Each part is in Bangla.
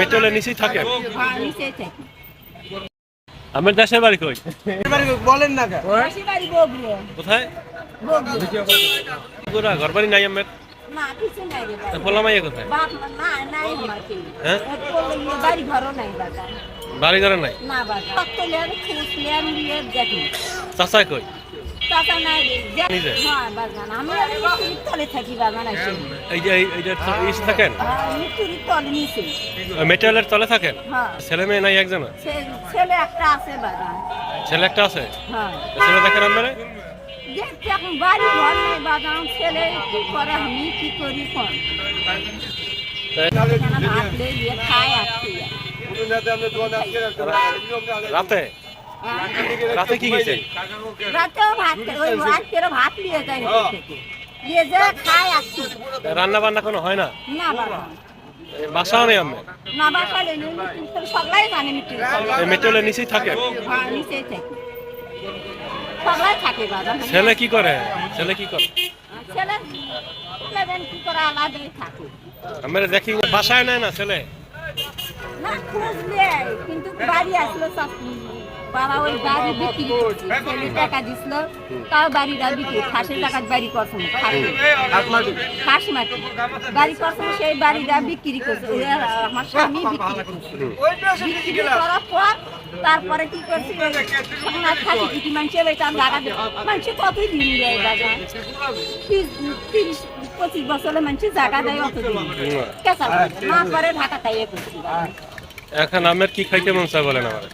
মেট্রোলের নিচেই থাকেন হ্যাঁ থাকি। আমার দেশের বাড়ি কই? বলেন না কোথায়? গোরা ঘর বাড়ি নাই আমার? কোথায়? বাড়ি ঘরে নাই চাচা কই? টাকা নাই রে দেখ- নিজে? হ্যাঁ বাগান আমি আর তলে থাকি বাগান আছে এই যে এইটা ইস থাকেন হ্যাঁ তলে নিচে মেটেরিয়ালের তলে থাকেন হ্যাঁ ছেলে মেয়ে নাই একজন ছেলে একটা আছে বাগান ছেলে একটা আছে হ্যাঁ ছেলে দেখেন আমার দেখছি এখন বাড়ি ঘর নাই বাগান ছেলে কি করে আমি কি করি কোন এখানে ভাত লে দিয়ে খায় আর কি রাতে হ্যাঁ? রাতে কি গেছে রাতেও ভাত ওই ভাত করে ভাত নিয়ে যায় নিয়ে খায় রান্না বান্না কোনো হয় না? না বাবা। বাসাও নেই আমি না সবাই জানে নিচেই হ্যাঁ নিচেই থাকে। সবাই থাকে বাবা। ছেলে কি করে? ছেলে কি করে? ছেলে ছেলে কি করে? আলাদাই থাকে। আমার দেখি বাসায় নেয় না ছেলে? না কিন্তু বাড়ি আসলো সব বাবা ওই বাড়ি বিক্রি ছেলে টাকা দিছিল তাও বাড়িটা বিক্রি খাসের টাকা বাড়ি করছে খাস। মাটি বাড়ি করছে সেই বাড়িটা বিক্রি করছে। আমার স্বামী বিক্রি করছে। বিক্রি করার পর তারপরে কি করছে সোনার খাসি কিছু মানুষের এটা লাগা মানুষের কতই দিন দেয় বাবা? তিরিশ পঁচিশ বছরে মানুষের জায়গা দেয় অত দিন। না করে ঢাকা তাই করছি। এখন আমার কি খাইতে মন চায় বলেন আমার?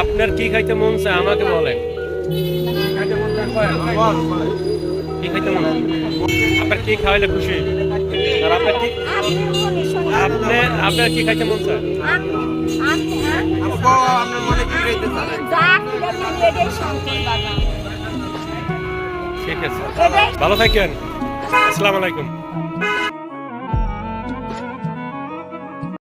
আপনার কি খাইতে মন চায় আমাকে বলেন। কি খাইতে মন আপনার কি খাওয়াইলে খুশি? আর আপনার কি আপনি আপনার কি খাইতে মন চায়। ঠিক আছে। ভালো থাকেন। আসসালামু আলাইকুম।